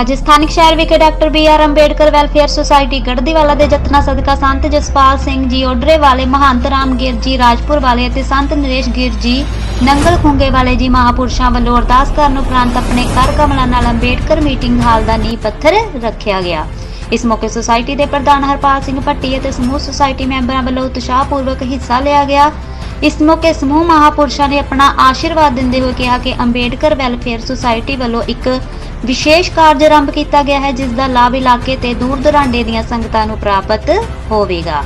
ਅੱਜ ਸਥਾਨਕ ਸ਼ਹਿਰ ਵਿਖੇ doctor B R Ambedkar welfare society Garhdiwala ਦੇ ਯਤਨਾਂ ਸਦਕਾ ਸੰਤ ਜਸਪਾਲ ਸਿੰਘ ਜੀ ਓਡਰੇ ਵਾਲੇ, ਮਹੰਤ ਰਾਮਗੀਰ ਜੀ ਰਾਜਪੁਰ ਵਾਲੇ ਅਤੇ ਸੰਤ ਨਰੇਸ਼ ਗਿਰ ਜੀ ਨੰਗਲ ਖੁੰਗੇ ਵਾਲੇ ਜੀ ਮਹਾਪੁਰਸ਼ਾਂ ਵੱਲੋਂ ਅਰਦਾਸ ਕਰਨ ਉਪਰੰਤ ਆਪਣੇ ਕਰ ਕਮਲਾਂ ਨਾਲ ਅੰਬੇਡਕਰ ਮੀਟਿੰਗ ਹਾਲ ਦਾ ਨੀਂਹ ਪੱਥਰ ਰੱਖਿਆ ਗਿਆ। ਇਸ ਮੌਕੇ ਸੁਸਾਇਟੀ ਦੇ ਪ੍ਰਧਾਨ ਹਰਪਾਲ ਸਿੰਘ ਭੱਟੀ ਅਤੇ ਸਮੂਹ ਸੁਸਾਇਟੀ ਮੈਂਬਰਾਂ ਵੱਲੋਂ ਉਤਸ਼ਾਹਪੂਰਵਕ ਹਿੱਸਾ ਲਿਆ ਗਿਆ। ਇਸ ਮੌਕੇ ਸਮੂਹ ਮਹਾਪੁਰਸ਼ਾਂ ਨੇ ਆਪਣਾ ਆਸ਼ੀਰਵਾਦ ਦਿੰਦੇ ਹੋਏ ਕਿਹਾ ਕਿ ਅੰਬੇਡਕਰ ਵੈਲਫੇਅਰ ਸੁਸਾਇਟੀ ਵੱਲੋਂ ਇੱਕ ਵਿਸ਼ੇਸ਼ ਕਾਰਜ ਆਰੰਭ ਕੀਤਾ ਗਿਆ ਹੈ, ਜਿਸ ਦਾ ਲਾਭ ਇਲਾਕੇ ਤੇ ਦੂਰ ਦਰਾਂਡੇ ਦੀਆਂ ਸੰਗਤਾਂ ਨੂੰ ਪ੍ਰਾਪਤ ਹੋਵੇਗਾ।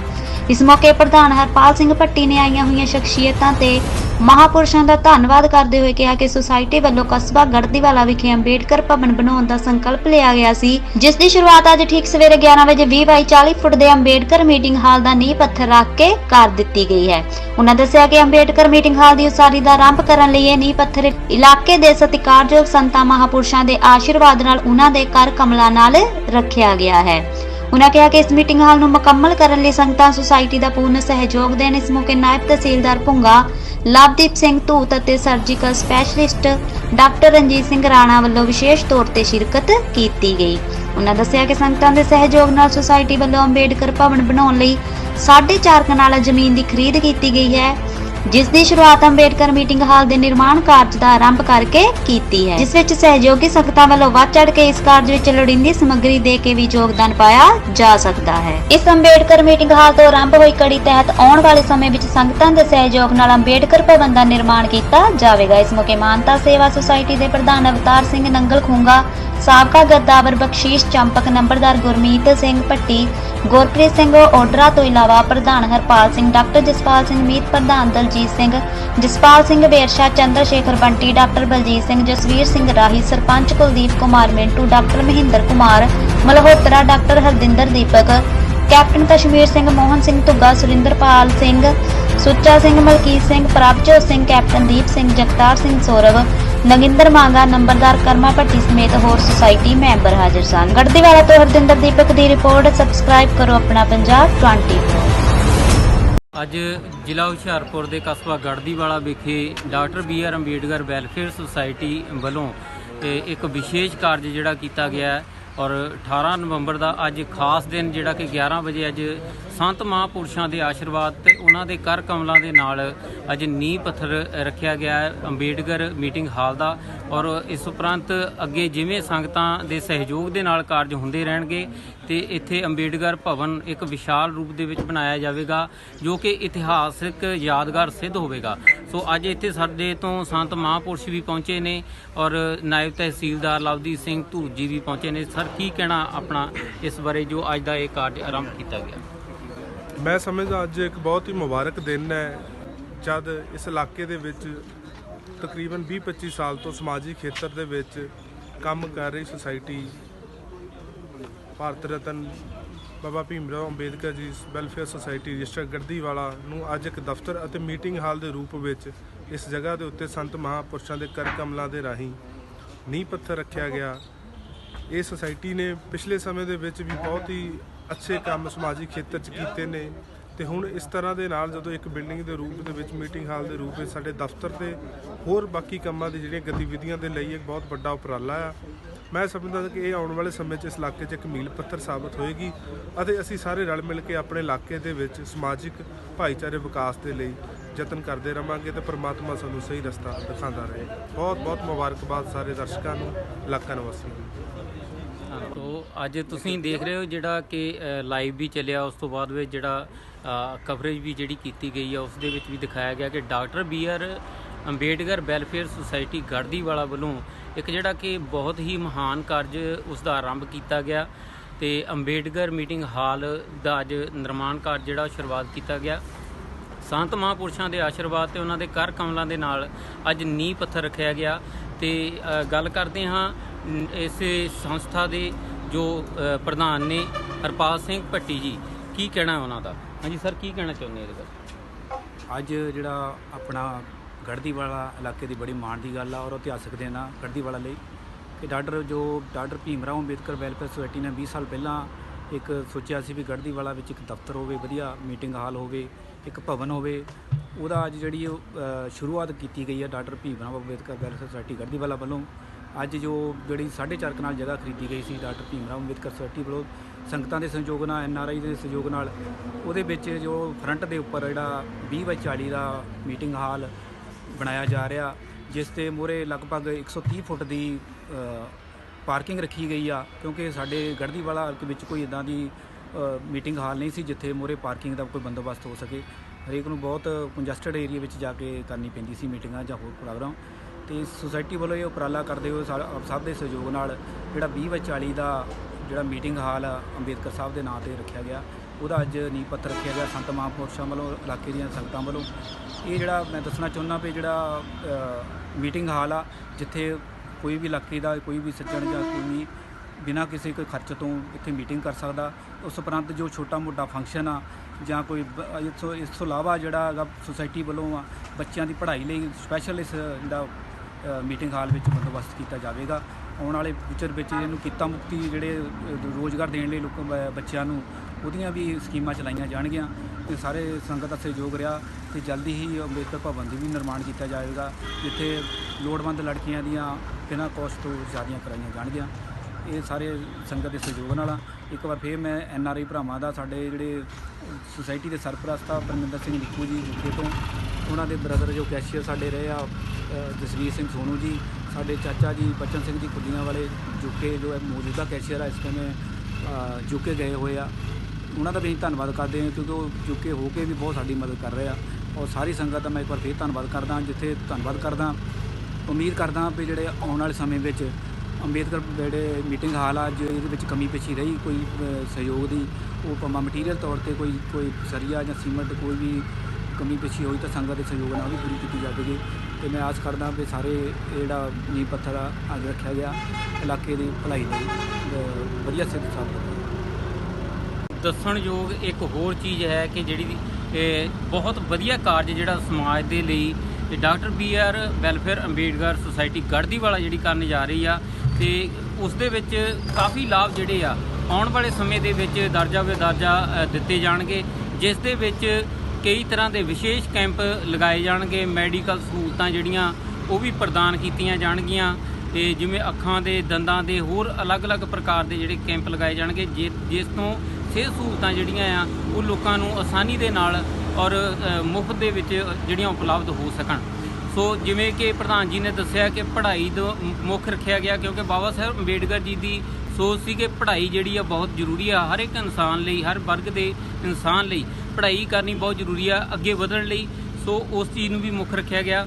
ਇਸ ਮੌਕੇ ਪ੍ਰਧਾਨ ਹਰਪਾਲ ਸਿੰਘ ਭੱਟੀ ਨੇ ਆਈਆਂ ਹੋਈਆਂ ਸ਼ਖਸੀਅਤਾਂ ਤੇ ਮਹਾਪੁਰਸ਼ਾਂ ਦਾ ਧੰਨਵਾਦ ਕਰਦੇ ਹੋਏ ਕਿਹਾ ਕਿ ਸੁਸਾਇਟੀ ਵੱਲੋਂ ਕਸਬਾ ਗੜਦੀਵਾਲਾ ਵਿਖੇ ਅੰਬੇਡਕਰ ਭਵਨ ਬਣਾਉਣ ਦਾ ਸੰਕਲਪ ਲਿਆ ਗਿਆ ਸੀ, ਜਿਸ ਦੀ ਸ਼ੁਰੂਆਤ ਅੱਜ ਠੀਕ ਸਵੇਰੇ 11 ਵਜੇ 20 ਬਾਈ 40 ਫੁੱਟ ਦੇ ਅੰਬੇਡਕਰ ਮੀਟਿੰਗ ਹਾਲ ਦਾ ਨੀਂਹ ਪੱਥਰ ਰੱਖ ਕੇ ਕਰ ਦਿੱਤੀ ਗਈ ਹੈ। ਉਹਨਾਂ ਦੱਸਿਆ ਕਿ ਅੰਬੇਡਕਰ ਮੀਟਿੰਗ ਹਾਲ ਦੀ ਉਸਾਰੀ ਦਾ ਆਰੰਭ ਕਰਨ ਲਈ ਇਹ ਨੀਂਹ ਪੱਥਰ ਇਲਾਕੇ ਦੇ ਸਤਿਕਾਰਯੋਗ ਸੰਤਾਂ ਮਹਾਪੁਰਸ਼ਾਂ ਦੇ ਆਸ਼ੀਰਵਾਦ ਨਾਲ ਉਹਨਾਂ ਦੇ ਕਰ ਕਮਲਾਂ ਨਾਲ ਰੱਖਿਆ ਗਿਆ ਹੈ। ਉਨ੍ਹਾਂ ਕਿਹਾ ਕਿ ਇਸ ਮੀਟਿੰਗ ਹਾਲ ਨੂੰ ਮੁਕੰਮਲ ਕਰਨ ਲਈ ਸੰਗਤਾਂ ਸੁਸਾਇਟੀ ਦਾ ਪੂਰਨ ਸਹਿਯੋਗ ਦੇਣ ਇਸ ਮੌਕੇ ਨਾਇਬ ਤਹਿਸੀਲਦਾਰ ਭੁੰਗਾ, ਲਵਦੀਪ ਸਿੰਘ ਧੂਤ ਅਤੇ surgical specialist doctor Ranjit Singh Rana ਵੱਲੋਂ ਵਿਸ਼ੇਸ਼ ਤੌਰ ਤੇ ਸ਼ਿਰਕਤ ਕੀਤੀ ਗਈ। ਉਨ੍ਹਾਂ ਦੱਸਿਆ ਕਿ ਸੰਗਤਾਂ ਦੇ ਸਹਿਯੋਗ ਨਾਲ ਸੁਸਾਇਟੀ ਵੱਲੋਂ ਅੰਬੇਡਕਰ ਭਵਨ ਬਣਾਉਣ ਲਈ 4.5 ਕਨਾਲ ਜ਼ਮੀਨ ਦੀ ਖਰੀਦ ਕੀਤੀ ਗਈ ਹੈ। ਜਿਸ ਦੀ ਸ਼ੁਰੂਆਤ ਅੰਬੇਡਕਰ ਮੀਟਿੰਗ ਹਾਲ ਦੇ ਨਿਰਮਾਣ ਕਾਰਜ ਦਾ ਆਰੰਭ ਕਰਕੇ ਕੀਤੀ ਹੈ। ਜਿਸ ਵਿੱਚ ਸਹਿਯੋਗੀ ਸੰਗਤਾਂ ਵੱਲੋਂ ਵੱਧ ਚੜ ਕੇ ਇਸ ਕਾਰਜ ਵਿੱਚ ਲੋੜੀਂਦੀ ਸਮੱਗਰੀ ਦੇ ਕੇ ਵੀ ਯੋਗਦਾਨ ਪਾਇਆ ਜਾ ਸਕਦਾ ਹੈ। ਇਸ ਅੰਬੇਡਕਰ ਮੀਟਿੰਗ ਹਾਲ ਤੋਂ ਆਰੰਭ ਹੋਈ ਕੜੀ ਤਹਿਤ ਆਉਣ ਵਾਲੇ ਸਮੇਂ ਵਿੱਚ ਸੰਗਤਾਂ ਦੇ ਸਹਿਯੋਗ ਨਾਲ ਅੰਬੇਡਕਰ ਭਵਨ ਦਾ ਨਿਰਮਾਣ ਕੀਤਾ ਜਾਵੇਗਾ। ਇਸ ਮੌਕੇ ਮਾਨਤਾ ਸੇਵਾ ਸੁਸਾਇਟੀ ਦੇ ਪ੍ਰਧਾਨ ਅਵਤਾਰ ਸਿੰਘ ਨੰਗਲ ਖੁੰਗਾ, ਸਾਬਕਾ ਗੱਦਾਵਰ ਬਖਸ਼ੀਸ਼ ਚੰਪਕ, ਨੰਬਰਦਾਰ ਗੁਰਮੀਤ ਸਿੰਘ ਭੱਟੀ ਗੁਰਪ੍ਰੀਤ ਸਿੰਘ ਓਡਰਾ ਤੋਂ ਇਲਾਵਾ ਪ੍ਰਧਾਨ ਹਰਪਾਲ ਸਿੰਘ, ਡਾਕਟਰ ਜਸਪਾਲ ਸਿੰਘ ਮੀਤ, ਪ੍ਰਧਾਨ Daljit Singh, Jaspal Singh Versha, Chandra Shekhar Bunty, doctor Baljit Singh, Jasvir Singh Rahi, sarpanch Kuldeep Kumar Mintu, doctor Mahinder Kumar, Malhotra, doctor Hardinder Deepak, captain Kashmir Singh, Mohan Singh Dhugga, Surinderpal Singh, Sucha Singh, Malkit Singh, Prabhjot Singh, captain Deep Singh, Jagtar Singh Saurav Naginder Manga, ਨੰਬਰਦਾਰ ਕਰਮਾ ਭੱਟੀ ਸਮੇਤ ਹੋਰ society member ਹਾਜ਼ਰ ਸਨ। ਗੜਦੀਵਾਲਾ ਤੋਂ ਹਰਦਿੰਦਰ ਦੀਪਕ ਦੀ report. Subscribe ਕਰੋ ਆਪਣਾ ਪੰਜਾਬ 24 ਅੱਜ ਜ਼ਿਲ੍ਹਾ ਹੁਸ਼ਿਆਰਪੁਰ ਦੇ ਕਸਬਾ ਗੜਦੀਵਾਲਾ ਵਿਖੇ doctor B R Ambedkar welfare society ਵੱਲੋਂ ਇੱਕ ਵਿਸ਼ੇਸ਼ ਕਾਰਜ ਜਿਹੜਾ ਕੀਤਾ ਗਿਆ ਔਰ 18 ਨਵੰਬਰ ਦਾ ਅੱਜ ਖਾਸ ਦਿਨ ਜਿਹੜਾ ਕਿ 11 ਵਜੇ ਅੱਜ ਸੰਤ ਮਹਾਂਪੁਰਸ਼ਾਂ ਦੇ ਆਸ਼ੀਰਵਾਦ ਉਹਨਾਂ ਦੇ ਕਰ ਕਮਲਾਂ ਦੇ ਨਾਲ ਅੱਜ ਨੀਂਹ ਪੱਥਰ ਰੱਖਿਆ ਗਿਆ ਹੈ। ਅੰਬੇਡਕਰ ਮੀਟਿੰਗ ਹਾਲ ਦਾ ਔਰ ਇਸ ਉਪਰੰਤ ਅੱਗੇ ਜਿਵੇਂ ਸੰਗਤਾਂ ਦੇ ਸਹਿਯੋਗ ਦੇ ਨਾਲ ਕਾਰਜ ਹੁੰਦੇ ਰਹਿਣਗੇ ਤੇ ਇੱਥੇ ਅੰਬੇਡਕਰ ਭਵਨ ਇੱਕ ਵਿਸ਼ਾਲ ਰੂਪ ਦੇ ਵਿੱਚ ਬਣਾਇਆ ਜਾਵੇਗਾ, ਜੋ ਕਿ ਇਤਿਹਾਸਿਕ ਯਾਦਗਾਰ ਸਿੱਧ ਹੋਵੇਗਾ। ਸੋ ਅੱਜ ਇੱਥੇ ਸਾਡੇ ਤੋਂ ਸੰਤ ਮਹਾਂਪੁਰਸ਼ ਵੀ ਪਹੁੰਚੇ ਨੇ ਔਰ ਨਾਇਬ ਤਹਿਸੀਲਦਾਰ ਲਵਦੀਪ ਸਿੰਘ ਧੂਤ ਜੀ ਵੀ ਪਹੁੰਚੇ ਨੇ। ਸਰ, ਕੀ ਕਹਿਣਾ ਆਪਣਾ ਇਸ ਬਾਰੇ ਜੋ ਅੱਜ ਦਾ ਇਹ ਕਾਰਜ ਆਰੰਭ ਕੀਤਾ ਗਿਆ? ਮੈਂ ਸਮਝਦਾ ਅੱਜ ਇੱਕ ਬਹੁਤ ਹੀ ਮੁਬਾਰਕ ਦਿਨ ਹੈ, ਜਦ ਇਸ ਇਲਾਕੇ ਦੇ ਵਿੱਚ ਤਕਰੀਬਨ 20-25 ਸਾਲ ਤੋਂ ਸਮਾਜਿਕ ਖੇਤਰ ਦੇ ਵਿੱਚ ਕੰਮ ਕਰ ਰਹੀ society Bharat Ratna Baba Bhim Rao Ambedkar ji welfare society register Garhdiwala ਨੂੰ ਅੱਜ ਇੱਕ ਦਫ਼ਤਰ ਅਤੇ ਮੀਟਿੰਗ ਹਾਲ ਦੇ ਰੂਪ ਵਿੱਚ ਇਸ ਜਗ੍ਹਾ ਦੇ ਉੱਤੇ ਸੰਤ ਮਹਾਪੁਰਸ਼ਾਂ ਦੇ ਕਰ ਕਮਲਾਂ ਦੇ ਰਾਹੀਂ ਨੀਂਹ ਪੱਥਰ ਰੱਖਿਆ ਗਿਆ। ਇਹ ਸੁਸਾਇਟੀ ਨੇ ਪਿਛਲੇ ਸਮੇਂ ਦੇ ਵਿੱਚ ਵੀ ਬਹੁਤ ਹੀ ਅੱਛੇ ਕੰਮ ਸਮਾਜਿਕ ਖੇਤਰ 'ਚ ਕੀਤੇ ਨੇ। ਤੇ ਹੁਣ ਇਸ ਤਰ੍ਹਾਂ ਦੇ ਨਾਲ ਜਦੋਂ ਇੱਕ ਬਿਲਡਿੰਗ ਦੇ ਰੂਪ ਦੇ ਵਿੱਚ ਮੀਟਿੰਗ ਹਾਲ ਦੇ ਰੂਪ ਵਿੱਚ ਸਾਡੇ ਦਫ਼ਤਰ ਤੇ ਹੋਰ ਬਾਕੀ ਕੰਮਾਂ ਦੀ ਜਿਹੜੀਆਂ ਗਤੀਵਿਧੀਆਂ ਦੇ ਲਈ ਇੱਕ ਬਹੁਤ ਵੱਡਾ ਉਪਰਾਲਾ ਆ। ਮੈਂ ਸਮਝਦਾ ਕਿ ਇਹ ਆਉਣ ਵਾਲੇ ਸਮੇਂ 'ਚ ਇਸ ਇਲਾਕੇ 'ਚ ਇੱਕ ਮੀਲ ਪੱਥਰ ਸਾਬਤ ਹੋਏਗੀ ਅਤੇ ਅਸੀਂ ਸਾਰੇ ਰਲ ਮਿਲ ਕੇ ਆਪਣੇ ਇਲਾਕੇ ਦੇ ਵਿੱਚ ਸਮਾਜਿਕ ਭਾਈਚਾਰੇ ਵਿਕਾਸ ਦੇ ਲਈ ਯਤਨ ਕਰਦੇ ਰਵਾਂਗੇ ਤੇ ਪ੍ਰਮਾਤਮਾ ਸਾਨੂੰ ਸਹੀ ਰਸਤਾ ਦਿਖਾਉਂਦਾ ਰਹੇ। ਬਹੁਤ ਬਹੁਤ ਮੁਬਾਰਕਬਾਦ ਸਾਰੇ ਦਰਸ਼ਕਾਂ ਨੂੰ, ਇਲਾਕਾ ਨਿਵਾਸੀਆਂ ਨੂੰ। ਤੋ ਅੱਜ ਤੁਸੀਂ ਦੇਖ ਰਹੇ ਹੋ ਜਿਹੜਾ ਕਿ ਲਾਈਵ ਵੀ ਚੱਲਿਆ, ਉਸ ਤੋਂ ਬਾਅਦ ਵਿੱਚ ਜਿਹੜਾ ਕਵਰੇਜ ਵੀ ਜਿਹੜੀ ਕੀਤੀ ਗਈ ਆ, ਉਸ ਦੇ ਵਿੱਚ ਵੀ ਦਿਖਾਇਆ ਗਿਆ ਕਿ doctor B R Ambedkar welfare society Garhdiwala ਵੱਲੋਂ ਇੱਕ ਜਿਹੜਾ ਕਿ ਬਹੁਤ ਹੀ ਮਹਾਨ ਕਾਰਜ ਉਸ ਦਾ ਆਰੰਭ ਕੀਤਾ ਗਿਆ ਤੇ ਅੰਬੇਡਕਰ ਮੀਟਿੰਗ ਹਾਲ ਦਾ ਅੱਜ ਨਿਰਮਾਣ ਕਾਰਜ ਜਿਹੜਾ ਸ਼ੁਰੂਆਤ ਕੀਤਾ ਗਿਆ। ਸੰਤ ਮਹਾਂਪੁਰਸ਼ਾਂ ਦੇ ਆਸ਼ੀਰਵਾਦ ਤੇ ਉਹਨਾਂ ਦੇ ਕਰ ਕਮਲਾਂ ਦੇ ਨਾਲ ਅੱਜ ਨੀਂਹ ਪੱਥਰ ਰੱਖਿਆ ਗਿਆ ਤੇ ਗੱਲ ਕਰਦੇ ਹਾਂ ਇਸ ਸੰਸਥਾ ਦੇ ਜੋ ਪ੍ਰਧਾਨ ਨੇ ਹਰਪਾਲ ਸਿੰਘ ਭੱਟੀ ਜੀ ਕੀ ਕਹਿਣਾ ਉਹਨਾਂ ਦਾ? ਹਾਂਜੀ ਸਰ ਕੀ ਕਹਿਣਾ ਚਾਹੁੰਦੇ ਇਹਦੇ ਬਾਰੇ? ਅੱਜ ਜਿਹੜਾ ਆਪਣਾ ਗੜਦੀਵਾਲਾ ਇਲਾਕੇ ਦੀ ਬੜੀ ਮਾਣ ਦੀ ਗੱਲ ਆ ਔਰ ਇਤਿਹਾਸਕ ਦਿਨ ਆ ਗੜਦੀਵਾਲਾ ਲਈ ਕਿ ਡਾਕਟਰ ਜੋ doctor Bhim Rao Ambedkar welfare society ਨੇ 20 ਸਾਲ ਪਹਿਲਾਂ ਇੱਕ ਸੋਚਿਆ ਸੀ ਵੀ ਗੜਦੀਵਾਲਾ ਵਿੱਚ ਇੱਕ ਦਫ਼ਤਰ ਹੋਵੇ ਵਧੀਆ ਮੀਟਿੰਗ ਹਾਲ ਹੋਵੇ ਇੱਕ ਭਵਨ ਹੋਵੇ ਉਹਦਾ ਅੱਜ ਜਿਹੜੀ ਉਹ, ਸ਼ੁਰੂਆਤ ਕੀਤੀ ਗਈ ਹੈ doctor Bhim Rao Ambedkar welfare society Garhdiwala ਵੱਲੋਂ। ਅੱਜ ਜੋ ਜਿਹੜੀ 4.5 ਕਨਾਲ ਜਗ੍ਹਾ ਖਰੀਦੀ ਗਈ ਸੀ, ਡਾਕਟਰ ਭੀਮ ਰਾਓ ਅੰਬੇਦਕਰ ਸੋਸਾਇਟੀ ਵੱਲੋਂ ਸੰਗਤਾਂ ਦੇ ਸਹਿਯੋਗ ਨਾਲ, ਐਨ ਆਰ ਆਈ ਦੇ ਸਹਿਯੋਗ ਨਾਲ, ਉਹਦੇ ਵਿੱਚ ਜੋ ਫਰੰਟ ਦੇ ਉੱਪਰ ਜਿਹੜਾ 20 ਬਾਈ 40 ਦਾ ਮੀਟਿੰਗ ਹਾਲ ਬਣਾਇਆ ਜਾ ਰਿਹਾ, ਜਿਸ ਤੇ ਮੂਹਰੇ ਲਗਭਗ 130 ਫੁੱਟ ਦੀ ਪਾਰਕਿੰਗ ਰੱਖੀ ਗਈ ਆ, ਕਿਉਂਕਿ ਸਾਡੇ ਗੜਦੀਵਾਲਾ ਹਲਕੇ ਵਿੱਚ ਕੋਈ ਇਦਾਂ ਦੀ ਮੀਟਿੰਗ ਹਾਲ ਨਹੀਂ ਸੀ ਜਿੱਥੇ ਮੂਹਰੇ ਪਾਰਕਿੰਗ ਦਾ ਕੋਈ ਬੰਦੋਬਸਤ ਹੋ ਸਕੇ। ਹਰੇਕ ਨੂੰ ਬਹੁਤ ਕੰਜਸਟਡ ਏਰੀਆ ਵਿੱਚ ਜਾ ਕੇ ਕਰਨੀ ਪੈਂਦੀ ਸੀ ਮੀਟਿੰਗਾਂ ਜਾਂ ਹੋਰ ਪ੍ਰੋਗਰਾਮ। ਤੇ ਸੁਸਾਇਟੀ ਵੱਲੋਂ ਇਹ ਉਪਰਾਲਾ ਕਰਦੇ ਹੋਏ ਸਾ- ਆਪ ਸਭ ਦੇ ਸਹਿਯੋਗ ਨਾਲ ਜਿਹੜਾ 20 ਬਾਈ 40 ਦਾ ਜਿਹੜਾ ਮੀਟਿੰਗ ਹਾਲ ਆ, ਅੰਬੇਦਕਰ ਸਾਹਿਬ ਦੇ ਨਾਂ ਤੇ ਰੱਖਿਆ ਗਿਆ। ਉਹਦਾ ਅੱਜ ਨੀਂਹ ਪੱਥਰ ਰੱਖਿਆ ਗਿਆ ਸੰਤ ਮਹਾਂਪੁਰਸ਼ਾਂ ਵੱਲੋਂ, ਇਲਾਕੇ ਦੀਆਂ ਸੰਗਤਾਂ ਵੱਲੋਂ। ਇਹ ਜਿਹੜਾ ਮੈਂ ਦੱਸਣਾ ਚਾਹੁੰਦਾ ਵੀ ਜਿਹੜਾ ਮੀਟਿੰਗ ਹਾਲ ਆ, ਜਿੱਥੇ ਕੋਈ ਵੀ ਇਲਾਕੇ ਦਾ, ਕੋਈ ਵੀ ਸੱਜਣ ਜਾਂ ਕੋਈ ਵੀ ਬਿਨਾਂ ਕਿਸੇ ਕੋਈ ਖਰਚ ਤੋਂ ਇੱਥੇ ਮੀਟਿੰਗ ਕਰ ਸਕਦਾ। ਉਸ ਉਪਰੰਤ ਜੋ ਛੋਟਾ ਮੋਟਾ ਫੰਕਸ਼ਨ ਆ, ਜਾਂ ਕੋਈ ਬ- ਇਸ ਤੋਂ ਇਸ ਤੋਂ ਇਲਾਵਾ ਜਿਹੜਾ ਹੈਗਾ ਸੁਸਾਇਟੀ ਵੱਲੋਂ ਆ, ਬੱਚਿਆਂ ਦੀ ਪੜ੍ਹਾਈ ਲਈ ਸਪੈਸ਼ਲ ਇਸ ਦਾ ਮੀਟਿੰਗ ਹਾਲ ਵਿੱਚ ਬੰਦੋਬਸਤ ਕੀਤਾ ਜਾਵੇਗਾ। ਆਉਣ ਵਾਲੇ ਫਿਊਚਰ ਵਿੱਚ ਇਹਨੂੰ ਕਿੱਤਾ ਮੁਕਤੀ ਜਿਹੜੇ ਅ, ਰੋਜ਼ਗਾਰ ਦੇਣ ਲਈ ਲੋਕ ਬੱਚਿਆਂ ਨੂੰ ਉਹਦੀਆਂ ਵੀ ਸਕੀਮਾਂ ਚਲਾਈਆਂ ਜਾਣਗੀਆਂ ਤੇ ਸਾਰੇ ਸੰਗਤ ਦਾ ਸਹਿਯੋਗ ਰਿਹਾ ਤੇ ਜਲਦੀ ਹੀ ਅੰਬੇਦਕਰ ਭਵਨ ਦੀ ਵੀ ਨਿਰਮਾਣ ਕੀਤਾ ਜਾਵੇਗਾ ਜਿੱਥੇ ਲੋੜਵੰਦ ਲੜਕੀਆਂ ਦੀਆਂ ਬਿਨਾਂ ਕੋਸਟ ਤੋਂ ਸ਼ਾਦੀਆਂ ਕਰਾਈਆਂ ਜਾਣਗੀਆਂ। ਇਹ ਸਾਰੇ ਸੰਗਤ ਦੇ ਸਹਿਯੋਗ ਨਾਲ ਆ। ਇੱਕ ਵਾਰ ਫੇਰ ਮੈਂ ਐਨ ਆਰ ਆਈ ਭਰਾਵਾਂ ਦਾ ਸਾਡੇ ਜਿਹੜੇ ਸੁਸਾਇਟੀ ਦੇ ਸਰਪ੍ਰਸਤ ਆ ਪਰਮਿੰਦਰ ਸਿੰਘ ਨਿੱਕੂ ਜੀ ਯੂਕੇ ਤੋਂ ਉਹਨਾਂ ਦੇ ਬ੍ਰਦਰ ਜੋ ਕੈਸ਼ੀਅਰ ਸਾਡੇ ਰਹੇ ਆ ਜਸਵੀਰ ਸਿੰਘ ਸੋਨੂ ਜੀ, ਸਾਡੇ ਚਾਚਾ ਜੀ ਬਚਨ ਸਿੰਘ ਜੀ ਕੁੱਲੀਆਂ ਵਾਲੇ ਜੁਕੇ ਜੋ ਹੈ ਮੌਜੂਦਾ ਕੈਸ਼ੀਅਰ ਆ, ਇਸ ਸਮੇਂ ਜੁਕੇ ਗਏ ਹੋਏ ਆ। ਉਹਨਾਂ ਦਾ ਵੀ ਅਸੀਂ ਧੰਨਵਾਦ ਕਰਦੇ ਹਾਂ ਕਿਉਂਕਿ ਉਹ ਯੂਕੇ ਹੋ ਕੇ ਵੀ ਬਹੁਤ ਸਾਡੀ ਮਦਦ ਕਰ ਰਹੇ ਆ। ਔਰ ਸਾਰੀ ਸੰਗਤ ਦਾ ਮੈਂ ਇੱਕ ਵਾਰ ਫੇਰ ਧੰਨਵਾਦ ਕਰਦਾ ਜਿੱਥੇ ਧੰਨਵਾਦ ਕਰਦਾ ਉਮੀਦ ਕਰਦਾ ਵੀ ਜਿਹੜੇ ਆਉਣ ਵਾਲੇ ਸਮੇਂ ਵਿੱਚ ਅੰਬੇਦਕਰ ਜਿਹੜੇ ਮੀਟਿੰਗ ਹਾਲ ਆ, ਜੇ ਇਹਦੇ ਵਿੱਚ ਕਮੀ ਪੇਸ਼ੀ ਰਹੀ ਕੋਈ ਸਹਿਯੋਗ ਦੀ, ਉਹ ਭਾਵੇਂ ਮਟੀਰੀਅਲ ਤੌਰ ਤੇ ਕੋਈ ਕੋਈ ਸਰੀਆ ਜਾਂ ਸੀਮੈਂਟ ਕੋਈ ਵੀ ਕਮੀ ਪੇਸ਼ੀ ਹੋਈ ਤਾਂ ਸੰਗਤ ਦੇ ਸਹਿਯੋਗ ਨਾਲ ਵੀ ਪੂਰੀ ਕੀਤੀ ਜਾਵੇਗੀ। ਤੇ ਮੈਂ ਆਸ ਕਰਦਾ ਵੀ ਸਾਰੇ ਇਹ ਜਿਹੜਾ ਨੀਂਹ ਪੱਥਰ ਆ ਅੱਜ ਰੱਖਿਆ ਗਿਆ ਇਲਾਕੇ ਦੀ ਭਲਾਈ ਲਈ। ਅ, ਵਧੀਆ ਸਿੱਧ ਸਾਬਤ ਹੋਵੇਗਾ ਦੱਸਣਯੋਗ ਇੱਕ ਹੋਰ ਚੀਜ਼ ਹੈ ਕਿ ਜਿਹੜੀ ਇਹ ਬਹੁਤ ਵਧੀਆ ਕਾਰਜ ਜਿਹੜਾ ਸਮਾਜ ਦੇ ਲਈ ਇਹ doctor B R welfare Ambedkar society Garhdiwala ਜਿਹੜੀ ਕਰਨ ਜਾ ਰਹੀ ਆ ਤੇ ਉਸ ਦੇ ਵਿੱਚ ਕਾਫੀ ਲਾਭ ਜਿਹੜੇ ਆ ਆਉਣ ਵਾਲੇ ਸਮੇਂ ਦੇ ਵਿੱਚ ਦਰਜਾ ਬਦਰਜਾ ਅ, ਦਿੱਤੇ ਜਾਣਗੇ ਜਿਸ ਦੇ ਵਿੱਚ ਕਈ ਤਰ੍ਹਾਂ ਦੇ ਵਿਸ਼ੇਸ਼ ਕੈਂਪ ਲਗਾਏ ਜਾਣਗੇ, ਮੈਡੀਕਲ ਸਹੂਲਤਾਂ ਜਿਹੜੀਆਂ ਉਹ ਵੀ ਪ੍ਰਦਾਨ ਕੀਤੀਆਂ ਜਾਣਗੀਆਂ ਤੇ ਜਿਵੇਂ ਅੱਖਾਂ ਦੇ, ਦੰਦਾਂ ਦੇ, ਹੋਰ ਅਲੱਗ-ਅਲੱਗ ਪ੍ਰਕਾਰ ਦੇ ਜਿਹੜੇ ਕੈਂਪ ਲਗਾਏ ਜਾਣਗੇ, ਜਿ- ਜਿਸ ਤੋਂ ਸਿਹਤ ਸਹੂਲਤਾਂ ਜਿਹੜੀਆਂ ਆ, ਉਹ ਲੋਕਾਂ ਨੂੰ ਆਸਾਨੀ ਦੇ ਨਾਲ ਔਰ ਮੁਫਤ ਦੇ ਵਿੱਚ ਜਿਹੜੀਆਂ ਉਪਲਬਧ ਹੋ ਸਕਣ। ਸੋ ਜਿਵੇਂ ਕਿ ਪ੍ਰਧਾਨ ਜੀ ਨੇ ਦੱਸਿਆ ਕਿ ਪੜ੍ਹਾਈ ਦਾ ਮੁੱਖ ਰੱਖਿਆ ਗਿਆ ਕਿਉਂਕਿ ਬਾਬਾ ਸਾਹਿਬ ਅੰਬੇਡਕਰ ਜੀ ਦੀ ਸੋਚ ਸੀ ਕਿ ਪੜ੍ਹਾਈ ਜਿਹੜੀ ਆ ਬਹੁਤ ਜ਼ਰੂਰੀ ਆ, ਹਰ ਇੱਕ ਇਨਸਾਨ ਲਈ, ਹਰ ਵਰਗ ਦੇ ਇਨਸਾਨ ਲਈ ਪੜ੍ਹਾਈ ਕਰਨੀ ਬਹੁਤ ਜ਼ਰੂਰੀ ਆ, ਅੱਗੇ ਵਧਣ ਲਈ। ਸੋ ਉਸ ਚੀਜ਼ ਨੂੰ ਵੀ ਮੁੱਖ ਰੱਖਿਆ ਗਿਆ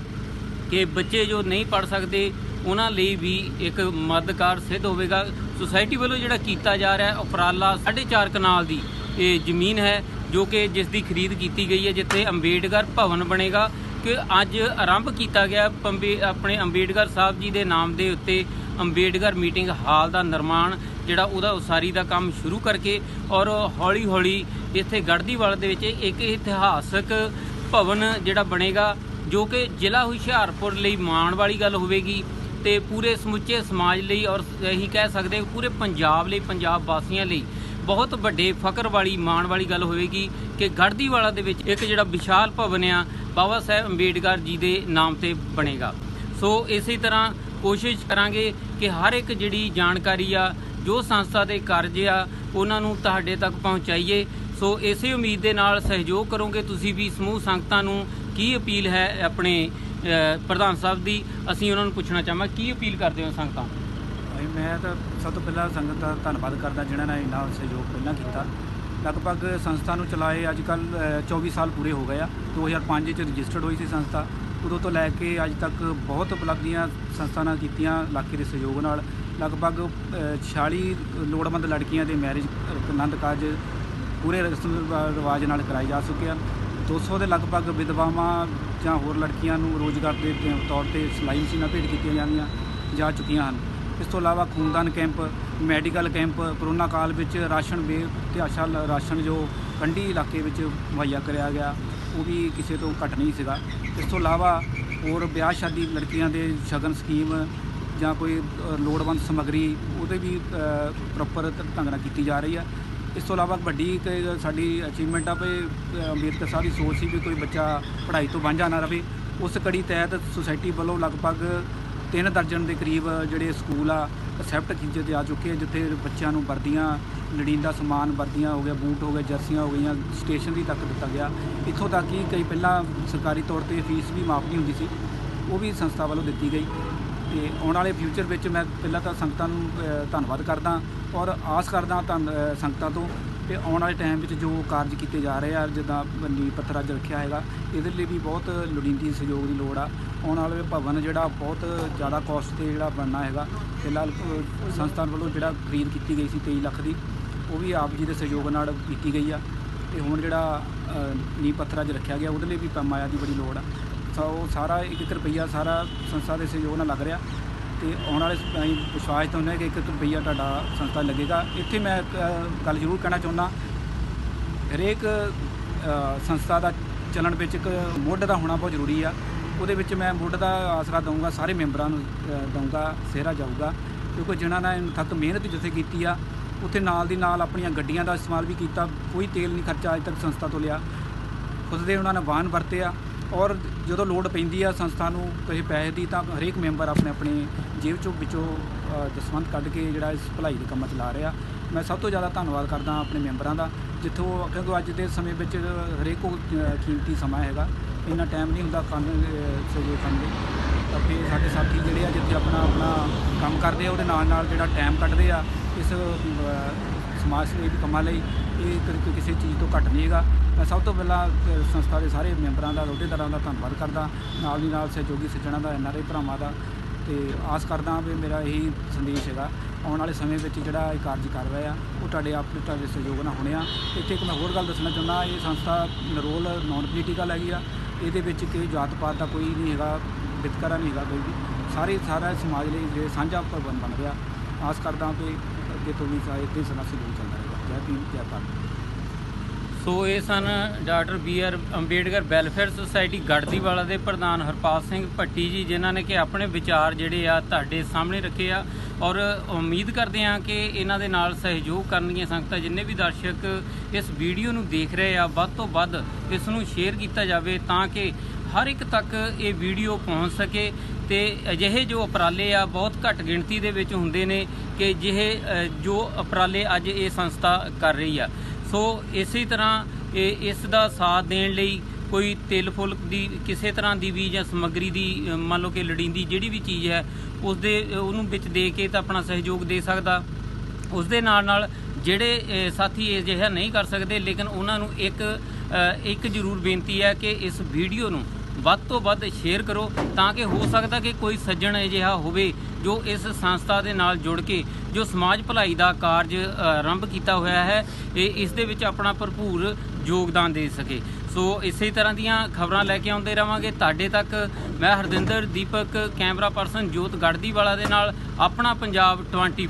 ਕਿ ਬੱਚੇ ਜੋ ਨਹੀਂ ਪੜ ਸਕਦੇ, ਉਹਨਾਂ ਲਈ ਵੀ ਇੱਕ ਮਦਦਗਾਰ ਸਿੱਧ ਹੋਵੇਗਾ। ਸੁਸਾਇਟੀ ਵੱਲੋਂ ਜਿਹੜਾ ਕੀਤਾ ਜਾ ਰਿਹਾ ਹੈ, ਉਪਰਾਲਾ 4.5 ਕਨਾਲ ਦੀ ਇਹ ਜ਼ਮੀਨ ਹੈ, ਜੋ ਕਿ ਜਿਸ ਦੀ ਖਰੀਦ ਕੀਤੀ ਗਈ ਹੈ, ਜਿੱਥੇ ਅੰਬੇਡਕਰ ਭਵਨ ਬਣੇਗਾ। ਕਿ ਅੱਜ ਆਰੰਭ ਕੀਤਾ ਗਿਆ, ਪੰਬੇ ਆਪਣੇ ਅੰਬੇਡਕਰ ਸਾਹਿਬ ਜੀ ਦੇ ਨਾਮ ਦੇ ਉੱਤੇ ਅੰਬੇਡਕਰ ਮੀਟਿੰਗ ਹਾਲ ਦਾ ਨਿਰਮਾਣ ਜਿਹੜਾ ਉਹਦਾ ਉਸਾਰੀ ਦਾ ਕੰਮ ਸ਼ੁਰੂ ਕਰਕੇ ਔਰ ਹੌਲੀ ਹੌਲੀ ਇੱਥੇ ਗੜਦੀਵਾਲ ਦੇ ਵਿੱਚ ਇੱਕ ਇਤਿਹਾਸਕ ਭਵਨ ਜਿਹੜਾ ਬਣੇਗਾ, ਜੋ ਕਿ ਜ਼ਿਲ੍ਹਾ ਹੁਸ਼ਿਆਰਪੁਰ ਲਈ ਮਾਣ ਵਾਲੀ ਗੱਲ ਹੋਵੇਗੀ ਤੇ ਪੂਰੇ ਸਮੁੱਚੇ ਸਮਾਜ ਲਈ ਔਰ ਇਹੀ ਕਹਿ ਸਕਦੇ ਪੂਰੇ ਪੰਜਾਬ ਲਈ, ਪੰਜਾਬ ਵਾਸੀਆਂ ਲਈ ਬਹੁਤ ਵੱਡੇ ਫਕਰ ਵਾਲੀ, ਮਾਣ ਵਾਲੀ ਗੱਲ ਹੋਵੇਗੀ ਕਿ ਗੜਦੀਵਾਲਾ ਦੇ ਵਿੱਚ ਇੱਕ ਜਿਹੜਾ ਵਿਸ਼ਾਲ ਭਵਨ ਆ, ਬਾਬਾ ਸਾਹਿਬ ਅੰਬੇਡਕਰ ਜੀ ਦੇ ਨਾਮ ਤੇ ਬਣੇਗਾ। ਸੋ ਇਸੇ ਤਰ੍ਹਾਂ ਕੋਸ਼ਿਸ਼ ਕਰਾਂਗੇ ਕਿ ਹਰ ਇੱਕ ਜਿਹੜੀ ਜਾਣਕਾਰੀ ਆ, ਜੋ ਸੰਸਥਾ ਦੇ ਕਾਰਜ ਆ, ਉਹਨਾਂ ਨੂੰ ਤੁਹਾਡੇ ਤੱਕ ਪਹੁੰਚਾਈਏ। ਸੋ ਇਸੇ ਉਮੀਦ ਦੇ ਨਾਲ ਸਹਿਯੋਗ ਕਰੋਗੇ ਤੁਸੀਂ ਵੀ ਸਮੂਹ ਸੰਗਤਾਂ ਨੂੰ ਕੀ ਅਪੀਲ ਹੈ ਆਪਣੇ ਪ੍ਰਧਾਨ ਸਾਹਿਬ ਦੀ। ਅਸੀਂ ਉਹਨਾਂ ਨੂੰ ਪੁੱਛਣਾ ਚਾਹਾਂਗੇ, ਕੀ ਅਪੀਲ ਕਰਦੇ ਹੋ ਸੰਗਤਾਂ? ਨੂੰ? ਭਾਈ, ਮੈਂ ਤਾਂ ਸਭ ਤੋਂ ਪਹਿਲਾਂ ਸੰਗਤ ਦਾ ਧੰਨਵਾਦ ਕਰਦਾ ਜਿਨ੍ਹਾਂ ਨੇ ਇੰਨਾ ਸਹਿਯੋਗ ਪਹਿਲਾਂ ਕੀਤਾ। ਲਗਭਗ ਸੰਸਥਾ ਨੂੰ ਚਲਾਏ ਅੱਜ ਕੱਲ 24 ਸਾਲ ਪੂਰੇ ਹੋ ਗਏ ਆ। 2005 ਚ ਰਜਿਸਟਰਡ ਹੋਈ ਸੀ ਸੰਸਥਾ। ਉਦੋਂ ਤੋਂ ਲੈ ਕੇ ਅੱਜ ਤੱਕ ਬਹੁਤ ਉਪਲਬਧੀਆਂ ਸੰਸਥਾ ਨਾਲ ਕੀਤੀਆਂ ਇਲਾਕੇ ਦੇ ਸਹਿਯੋਗ ਨਾਲ। ਲਗਭਗ ਅ, 46 ਲੋੜਵੰਦ ਲੜਕੀਆਂ ਦੇ ਮੈਰਿਜ ਆਨੰਦ ਕਾਰਜ ਪੂਰੇ ਰਸਮ ਰਿਵਾਜ ਨਾਲ ਕਰਾਏ ਜਾ ਚੁੱਕੇ ਹਨ। 200 ਦੇ ਲਗਭਗ ਵਿਧਵਾਵਾਂ ਜਾਂ ਹੋਰ ਲੜਕੀਆਂ ਨੂੰ ਰੋਜ਼ਗਾਰ ਦੇ ਤੌਰ ਤੇ ਸਿਲਾਈ ਮਸ਼ੀਨਾਂ ਭੇਟ ਕੀਤੀਆਂ ਜਾਂਦੀਆਂ ਜਾ ਚੁੱਕੀਆਂ ਹਨ। ਇਸ ਤੋਂ ਇਲਾਵਾ ਖੂਨਦਾਨ ਕੈਂਪ ਮੈਡੀਕਲ ਕੈਂਪ ਕਰੋਨਾ ਕਾਲ ਵਿੱਚ ਰਾਸ਼ਨ ਬੇਤਹਾਸ਼ਾ ਰਾਸ਼ਨ ਜੋ ਕੰਢੀ ਇਲਾਕੇ ਵਿੱਚ ਮੁਹੱਈਆ ਕਰਿਆ ਗਿਆ। ਉਹ ਵੀ ਕਿਸੇ ਤੋਂ ਘੱਟ ਨਹੀਂ ਸੀਗਾ। ਇਸ ਤੋਂ ਇਲਾਵਾ ਹੋਰ ਵਿਆਹ ਸ਼ਾਦੀ ਲੜਕੀਆਂ ਦੇ ਸ਼ਗਨ ਸਕੀਮ ਜਾਂ ਕੋਈ ਲੋੜਵੰਦ ਸਮੱਗਰੀ ਉਹਦੇ ਵੀ ਪ੍ਰੋਪਰ ਢੰਗ ਨਾਲ ਕੀਤੀ ਜਾ ਰਹੀ ਆ। ਇਸ ਤੋਂ ਇਲਾਵਾ ਵੱਡੀ ਸਾਡੀ ਅਚੀਵਮੈਂਟ ਆ ਵੀ ਅ, ਅੰਬੇਦਕਰ ਸਾਹਿਬ ਦੀ ਸੋਚ ਸੀ ਵੀ ਕੋਈ ਬੱਚਾ ਪੜ੍ਹਾਈ ਤੋਂ ਵਾਂਝਾ ਨਾ ਰਵੇ। ਉਸ ਕੜੀ ਤਹਿਤ ਸੁਸਾਇਟੀ ਵੱਲੋਂ ਲਗਭਗ ਤਿੰਨ ਦਰਜਨ ਦੇ ਕਰੀਬ ਜਿਹੜੇ ਸਕੂਲ ਆ ਅਸੈਪਟ ਕੀਤੇ ਆ ਚੁੱਕੇ ਆ, ਜਿੱਥੇ ਬੱਚਿਆਂ ਨੂੰ ਵਰਦੀਆਂ ਲੋੜੀਂਦਾ ਸਮਾਨ ਵਰਦੀਆਂ ਹੋ ਗਿਆ, ਬੂਟ ਹੋ ਗਏ ਜਰਸੀਆਂ ਹੋ ਗਈਆਂ ਸਟੇਸ਼ਨਰੀ ਤੱਕ ਦਿੱਤਾ ਗਿਆ। ਇੱਥੋਂ ਤੱਕ ਕਿ ਕਈ ਪਹਿਲਾਂ ਸਰਕਾਰੀ ਤੌਰ ਤੇ ਫੀਸ ਵੀ ਮਾਫ ਨਹੀਂ ਹੁੰਦੀ ਸੀ, ਉਹ ਵੀ ਸੰਸਥਾ ਵੱਲੋਂ ਦਿੱਤੀ ਗਈ। ਤੇ ਆਉਣ ਵਾਲੇ ਫਿਊਚਰ ਵਿੱਚ ਮੈਂ ਪਹਿਲਾਂ ਤਾਂ ਸੰਗਤਾਂ ਨੂੰ ਧੰਨਵਾਦ ਕਰਦਾ ਔਰ ਆਸ ਕਰਦਾ ਧੰਨ ਸੰਗਤਾਂ ਤੋਂ ਕਿ ਆਉਣ ਵਾਲੇ ਟਾਈਮ ਵਿੱਚ ਜੋ ਕਾਰਜ ਕੀਤੇ ਜਾ ਰਹੇ ਆ ਜਿੱਦਾਂ ਨੀਂਹ ਪੱਥਰ ਅੱਜ ਰੱਖਿਆ ਹੈਗਾ ਇਹਦੇ ਲਈ ਵੀ ਬਹੁਤ ਲੋੜੀਂਦੀ ਸਹਿਯੋਗ ਦੀ ਲੋੜ ਆ। ਆਉਣ ਵਾਲੇ ਭਵਨ ਜਿਹੜਾ ਬਹੁਤ ਜ਼ਿਆਦਾ ਕਾਸਟ ਤੇ ਜਿਹੜਾ ਬਣਨਾ ਹੈਗਾ ਫਿਲਹਾਲ ਅ, ਸੰਸਥਾ ਵੱਲੋਂ ਜਿਹੜਾ ਖਰੀਦ ਕੀਤੀ ਗਈ ਸੀ 23 ਲੱਖ ਦੀ ਉਹ ਵੀ ਆਪ ਜੀ ਦੇ ਸਹਿਯੋਗ ਨਾਲ ਕੀਤੀ ਗਈ ਆ। ਤੇ ਹੁਣ ਜਿਹੜਾ ਅ, ਨੀਂਹ ਪੱਥਰ ਅੱਜ ਰੱਖਿਆ ਗਿਆ ਉਹਦੇ ਲਈ ਵੀ ਪੈਮਾਇਆ ਦੀ ਬੜੀ ਲੋੜ ਆ। ਸੋ ਉਹ ਸਾਰਾ ਇੱਕ ਇੱਕ ਰੁਪਈਆ ਸਾਰਾ ਸੰਸਥਾ ਦੇ ਸਹਿਯੋਗ ਨਾਲ ਲੱਗ ਰਿਹਾ। ਤੇ ਆਉਣ ਵਾਲੇ ਸ- ਅਸੀਂ ਵਿਸ਼ਵਾਸ ਤਾਂ ਹੁੰਦਾ ਕਿ ਇੱਕ ਰੁਪਈਆ ਤੁਹਾਡਾ ਸੰਸਥਾ ਲੱਗੇਗਾ। ਇੱਥੇ ਮੈਂ ਇੱਕ, ਅ, ਗੱਲ ਜ਼ਰੂਰ ਕਹਿਣਾ ਚਾਹੁੰਦਾ। ਹਰੇਕ ਅ, ਸੰਸਥਾ ਦਾ ਚੱਲਣ ਵਿੱਚ ਇੱਕ ਮੁੱਢ ਦਾ ਹੋਣਾ ਬਹੁਤ ਜ਼ਰੂਰੀ ਆ। ਉਹਦੇ ਵਿੱਚ ਮੈਂ ਮੁੱਢ ਦਾ ਆਸਰਾ ਦਊਂਗਾ ਸਾਰੇ ਮੈਂਬਰਾਂ ਨੂੰ ਅ, ਦਊਂਗਾ ਸਿਹਰਾ ਜਾਊਗਾ। ਕਿਉਂਕਿ ਜਿਨ੍ਹਾਂ ਨੇ ਥੱਕ ਮਿਹਨਤ ਜਿੱਥੇ ਕੀਤੀ ਆ ਉੱਥੇ ਨਾਲ ਦੀ ਨਾਲ ਆਪਣੀਆਂ ਗੱਡੀਆਂ ਦਾ ਇਸਤੇਮਾਲ ਵੀ ਕੀਤਾ। ਕੋਈ ਤੇਲ ਨਹੀਂ ਖਰਚਾ ਅੱਜ ਤੱਕ ਸੰਸਥਾ ਤੋਂ ਲਿਆ। ਖੁਦ ਦੇ ਉਹਨਾਂ ਨੇ ਵਾਹਨ ਵਰਤੇ ਆ। ਔਰ ਜਦੋਂ ਲੋੜ ਪੈਂਦੀ ਆ ਸੰਸਥਾ ਨੂੰ ਕਿਸੇ ਪੈਸੇ ਦੀ ਤਾਂ ਹਰੇਕ ਮੈਂਬਰ ਆਪਣੇ ਆਪਣੇ ਜੇਬ ਚੋਂ ਵਿੱਚੋਂ ਅ, ਕੱਢ ਕੇ ਜਿਹੜਾ ਇਸ ਭਲਾਈ ਦੇ ਕੰਮਾਂ 'ਚ ਲਾ ਰਿਹਾ। ਮੈਂ ਸਭ ਤੋਂ ਜ਼ਿਆਦਾ ਧੰਨਵਾਦ ਕਰਦਾ ਆਪਣੇ ਮੈਂਬਰਾਂ ਦਾ ਜਿੱਥੋਂ ਕਿਉਂਕਿ ਅੱਜ ਦੇ ਸਮੇਂ ਵਿੱਚ ਹਰੇਕ ਕੋਲ ਕੀਮਤੀ ਸਮਾਂ ਹੈਗਾ। ਇੰਨਾ ਟਾਈਮ ਨਹੀਂ ਹੁੰਦਾ ਕੰਨ ਅ, ਸਹਿਯੋਗ ਕਰਨ ਲਈ ਤਾਂ ਫਿਰ ਸਾਡੇ ਸਾਥੀ ਜਿਹੜੇ ਆ ਜਿੱਥੇ ਆਪਣਾ ਆਪਣਾ ਕੰਮ ਕਰਦੇ ਆ ਉਹਦੇ ਨਾਲ ਨਾਲ ਜਿਹੜਾ ਟਾਈਮ ਕੱਢਦੇ ਆ ਇਸ ਸਮਾਜ ਸੇਵੀ ਕੰਮਾਂ ਲਈ ਇਹ ਕਦੇ ਕੋਈ ਕਿਸੇ ਚੀਜ਼ ਤੋਂ ਘੱਟ ਨਹੀਂ ਹੈਗਾ। ਮੈਂ ਸਭ ਤੋਂ ਪਹਿਲਾਂ ਸੰਸਥਾ ਦੇ ਸਾਰੇ ਮੈਂਬਰਾਂ ਦਾ, ਅਹੁਦੇਦਾਰਾਂ ਦਾ ਧੰਨਵਾਦ ਕਰਦਾ। ਨਾਲ ਦੀ ਨਾਲ ਸਹਿਯੋਗੀ ਸੱਜਣਾਂ ਦਾ ਐਨਆਰਆਈ ਭਰਾਵਾਂ ਦਾ। ਤੇ ਆਸ ਕਰਦਾ ਵੀ ਮੇਰਾ ਇਹੀ ਸੰਦੇਸ਼ ਹੈਗਾ। ਆਉਣ ਵਾਲੇ ਸਮੇਂ ਵਿੱਚ ਜਿਹੜਾ ਇਹ ਕਾਰਜ ਕਰ ਰਹੇ ਆ, ਉਹ ਤੁਹਾਡੇ ਆਪ ਤੁਹਾਡੇ ਸਹਿਯੋਗ ਨਾਲ ਹੋਣੇ ਆ। ਇੱਥੇ ਇੱਕ ਮੈਂ ਹੋਰ ਗੱਲ ਦੱਸਣਾ ਚਾਹੁੰਦਾ, ਇਹ ਸੰਸਥਾ ਨਰੋਲ ਨਾਨ ਪੋਲੀਟੀਕਲ ਹੈਗੀ ਆ। ਇਹਦੇ ਵਿੱਚ ਕੋਈ ਜਾਤ ਪਾਤ ਦਾ ਕੋਈ ਨਹੀਂ ਹੈਗਾ, ਵਿਤਕਰਾ ਨਹੀਂ ਹੈਗਾ ਕੋਈ ਵੀ। ਸਾਰੇ, ਸਾਰਾ ਸਮਾਜ ਲਈ ਜੇ ਸਾਂਝਾ ਭਵਨ ਬਣ ਰਿਹਾ। ਆਸ ਕਰਦਾ ਵੀ ਅੱਗੇ ਤੋਂ ਵੀ ਸਾਰੇ ਤੇ ਸਨਾ ਸਹਿਯੋਗ ਚੱਲਦਾ ਰਹੇਗਾ ਜੈ ਭੀਮ ਸੋ ਇਹ ਸਨ doctor B R Ambedkar welfare society Garhdiwala ਦੇ ਪ੍ਰਧਾਨ ਹਰਪਾਲ ਸਿੰਘ ਭੱਟੀ ਜੀ, ਜਿਨ੍ਹਾਂ ਨੇ ਕਿ ਆਪਣੇ ਵਿਚਾਰ ਜਿਹੜੇ ਆ ਤੁਹਾਡੇ ਸਾਹਮਣੇ ਰੱਖੇ ਆ ਔਰ ਉਮੀਦ ਕਰਦੇ ਆ ਕਿ ਇਹਨਾਂ ਦੇ ਨਾਲ ਸਹਿਯੋਗ ਕਰਨਗੀਆਂ ਸੰਗਤਾਂ ਜਿੰਨੇ ਵੀ ਦਰਸ਼ਕ ਇਸ ਵੀਡੀਓ ਨੂੰ ਦੇਖ ਰਹੇ ਆ, ਵੱਧ ਤੋਂ ਵੱਧ ਇਸ ਨੂੰ ਸ਼ੇਅਰ ਕੀਤਾ ਜਾਵੇ ਤਾਂ ਕਿ ਹਰ ਇੱਕ ਤੱਕ ਇਹ ਵੀਡੀਓ ਪਹੁੰਚ ਸਕੇ ਤੇ ਅਜਿਹੇ ਜੋ ਉਪਰਾਲੇ ਆ ਬਹੁਤ ਘੱਟ ਗਿਣਤੀ ਦੇ ਵਿੱਚ ਹੁੰਦੇ ਨੇ ਕਿ ਜਿਹੇ ਜੋ ਉਪਰਾਲੇ ਅੱਜ ਇਹ ਸੰਸਥਾ ਕਰ ਰਹੀ ਆ। ਸੋ ਇਸੇ ਤਰ੍ਹਾਂ ਇਹ ਇਸ ਦਾ ਸਾਥ ਦੇਣ ਲਈ ਕੋਈ ਤੇਲ ਫੁੱਲ ਦੀ, ਕਿਸੇ ਤਰ੍ਹਾਂ ਦੀ ਵੀ ਜਾਂ ਸਮੱਗਰੀ ਦੀ ਮੰਨ ਲਓ ਕਿ ਲੜੀਂਦੀ ਜਿਹੜੀ ਵੀ ਚੀਜ਼ ਹੈ ਉਸ ਦੇ ਉਹਨੂੰ ਵਿੱਚ ਦੇ ਕੇ ਤਾਂ ਆਪਣਾ ਸਹਿਯੋਗ ਦੇ ਸਕਦਾ। ਉਸ ਦੇ ਨਾਲ ਨਾਲ ਜਿਹੜੇ ਸਾਥੀ ਇਹ ਜਿਹਾ ਨਹੀਂ ਕਰ ਸਕਦੇ, ਲੇਕਿਨ ਉਹਨਾਂ ਨੂੰ ਇੱਕ ਇੱਕ ਜ਼ਰੂਰ ਬੇਨਤੀ ਹੈ ਕਿ ਇਸ ਵੀਡੀਓ ਨੂੰ ਵੱਧ ਤੋਂ ਵੱਧ ਸ਼ੇਅਰ ਕਰੋ ਤਾਂ ਕਿ ਹੋ ਸਕਦਾ ਕਿ ਕੋਈ ਸੱਜਣ ਅਜਿਹਾ ਹੋਵੇ ਜੋ ਇਸ ਸੰਸਥਾ ਦੇ ਨਾਲ ਜੁੜ ਕੇ, ਜੋ ਸਮਾਜ ਭਲਾਈ ਦਾ ਕਾਰਜ ਆਰੰਭ ਕੀਤਾ ਹੋਇਆ ਹੈ, ਇਹ ਇਸ ਦੇ ਵਿੱਚ ਆਪਣਾ ਭਰਪੂਰ ਯੋਗਦਾਨ ਦੇ ਸਕੇ। ਸੋ ਇਸੇ ਤਰ੍ਹਾਂ ਦੀਆਂ ਖਬਰਾਂ ਲੈ ਕੇ ਆਉਂਦੇ ਰਵਾਂਗੇ। ਤੁਹਾਡੇ ਤੱਕ ਮੈਂ ਹਰਦਿੰਦਰ, ਦੀਪਕ, ਕੈਮਰਾ ਪਰਸਨ ਜੋਤ ਗੜਦੀਵਾਲਾ ਦੇ ਨਾਲ, ਆਪਣਾ ਪੰਜਾਬ 24